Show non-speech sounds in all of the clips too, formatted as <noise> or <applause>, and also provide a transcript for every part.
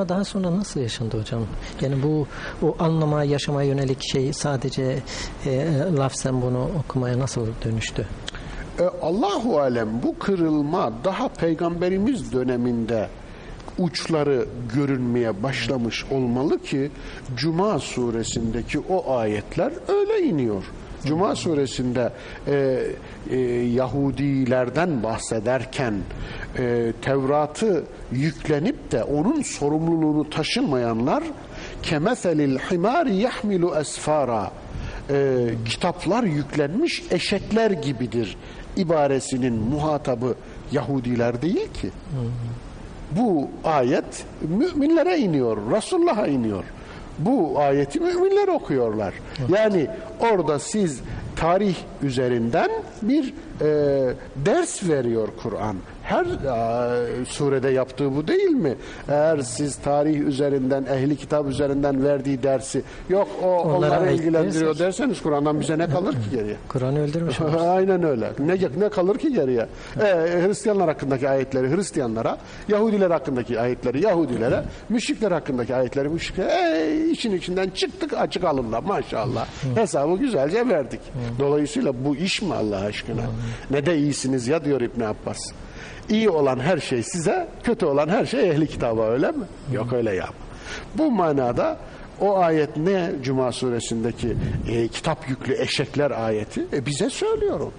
Daha sonra nasıl yaşandı hocam? Yani bu o anlama, yaşamaya yönelik şey sadece e, lafzen bunu okumaya nasıl dönüştü? E, Allahu alem bu kırılma daha peygamberimiz döneminde uçları görünmeye başlamış olmalı ki Cuma suresindeki o ayetler öyle iniyor. Cuma suresinde e, e, Yahudilerden bahsederken e, Tevrat'ı yüklenip de onun sorumluluğunu taşımayanlar kemeselil himari yahmilu esfara e, kitaplar yüklenmiş eşekler gibidir ibaresinin muhatabı Yahudiler değil ki. Bu ayet müminlere iniyor, Resulullah'a iniyor. Bu ayeti müminler okuyorlar. Yani orada siz tarih üzerinden bir e, ders veriyor Kur'an. Her e, surede yaptığı bu değil mi? Eğer siz tarih üzerinden, ehli kitap üzerinden verdiği dersi yok o onları ait ilgilendiriyor derseniz Kur'an'dan bize ne kalır ki geriye? <laughs> Kur'an'ı öldürmüş. <laughs> Aynen öyle. Ne, ne kalır ki geriye? Ee, Hristiyanlar hakkındaki ayetleri Hristiyanlara, Yahudiler hakkındaki ayetleri Yahudilere, müşrikler hakkındaki ayetleri müşriklere. Ee, işin içinden çıktık açık alımla maşallah. Hesabı güzelce verdik. Dolayısıyla bu iş mi Allah aşkına? Ne de iyisiniz ya diyor İbn Abbas. İyi olan her şey size, kötü olan her şey ehli kitaba öyle mi? Yok öyle ya. Bu manada o ayet ne Cuma suresindeki e, kitap yüklü eşekler ayeti? E, bize söylüyor onu.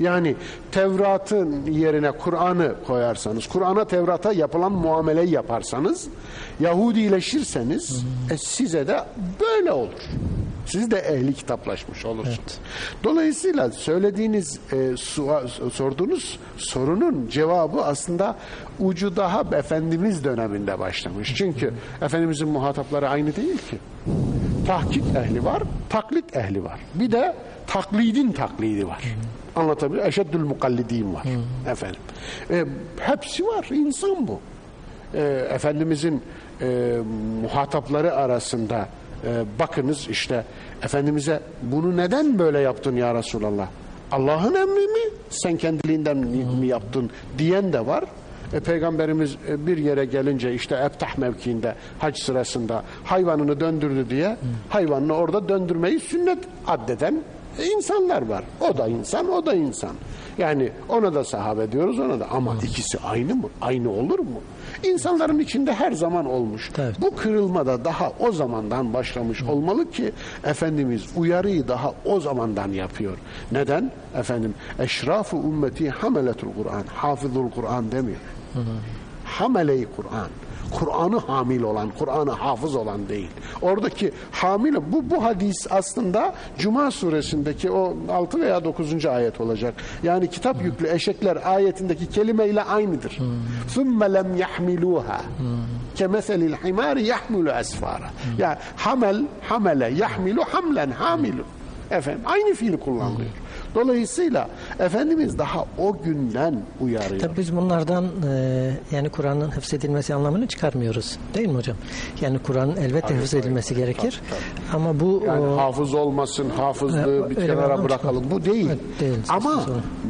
Yani Tevrat'ın yerine Kur'an'ı koyarsanız, Kur'an'a Tevrat'a yapılan muameleyi yaparsanız, Yahudileşirseniz e, size de böyle olur. Siz de ehli kitaplaşmış olursunuz. Dolayısıyla söylediğiniz, e, sorduğunuz sorunun cevabı aslında ucu daha Efendimiz döneminde başlamış. Çünkü Efendimizin muhatapları aynı değil ki. Tahkik ehli var, taklit ehli var. Bir de taklidin taklidi var. Anlatabiliyor? Eşeddül mukallidin var. Efendim. E, hepsi var. İnsan bu. E, Efendimizin e, muhatapları arasında e, bakınız işte Efendimiz'e bunu neden böyle yaptın ya Resulallah? Allah'ın emri mi? Sen kendiliğinden mi, yaptın diyen de var. E, Peygamberimiz e, bir yere gelince işte Ebtah mevkiinde hac sırasında hayvanını döndürdü diye hayvanını orada döndürmeyi sünnet addeden e, insanlar var. O da insan, o da insan. Yani ona da sahabe diyoruz ona da ama ikisi aynı mı? Aynı olur mu? İnsanların içinde her zaman olmuş. Evet. Bu kırılma da daha o zamandan başlamış olmalı ki Efendimiz uyarıyı daha o zamandan yapıyor. Neden? Efendim eşrafu ümmeti hameletul Kur'an, hafızul Kur'an demiyor. Hamele-i Kur'an. Kur'an'ı hamil olan, Kur'an'ı hafız olan değil. Oradaki hamil bu bu hadis aslında Cuma suresindeki o 6 veya 9. ayet olacak. Yani kitap hmm. yüklü eşekler ayetindeki kelimeyle aynıdır. Sümme lem yahmiluha. Hmm. Kemeselil himari yahmilu esfara. Hmm. Yani hamel, hamele, yahmilu, hamlen, hamilu. Efendim aynı fiil kullanılıyor. Dolayısıyla Efendimiz daha o günden uyarıyor. Tabii biz bunlardan e, yani Kur'an'ın hıfzedilmesi anlamını çıkarmıyoruz. Değil mi hocam? Yani Kur'an'ın elbette hıfzedilmesi gerekir. Ama bu Yani o, hafız olmasın, hafızlığı Ee, bir kenara bırakalım. Bu değil. Evet, değil. Ama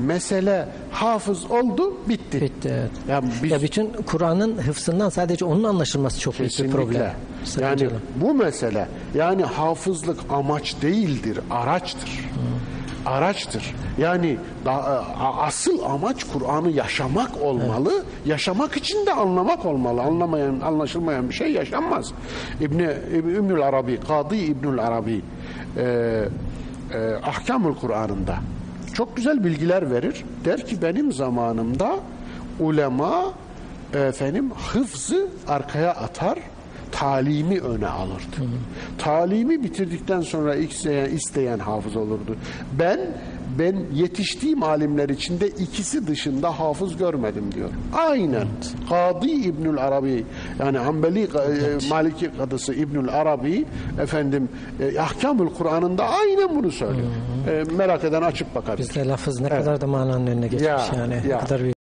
mesele hafız oldu, bitti. bitti. Evet. Yani biz Ya bütün Kur'an'ın hıfzından sadece onun anlaşılması çok büyük bir kesinlikle. problem. Yani Sakıncalı. bu mesele yani hafızlık amaç değildir, araçtır. Araçtır. Yani da, asıl amaç Kur'an'ı yaşamak olmalı. Yaşamak için de anlamak olmalı. Anlamayan, anlaşılmayan bir şey yaşanmaz. İbni İb- İbnül Arabi, Kadı İbnül Arabi e, e, Ahkamul Kur'an'ında çok güzel bilgiler verir. Der ki benim zamanımda ulema efendim hıfzı arkaya atar talimi öne alırdı. Talimi bitirdikten sonra isteyen, isteyen hafız olurdu. Ben ben yetiştiğim alimler içinde ikisi dışında hafız görmedim diyor. Aynen. Kadı İbnül Arabi yani Hanbeli e, Maliki kadısı İbnül Arabi efendim e, Ahkamül Kur'an'ında aynen bunu söylüyor. E, merak eden açıp bakabilir. Bizde lafız ne kadar da mananın önüne geçmiş Ya, yani. ya. Ne kadar büyük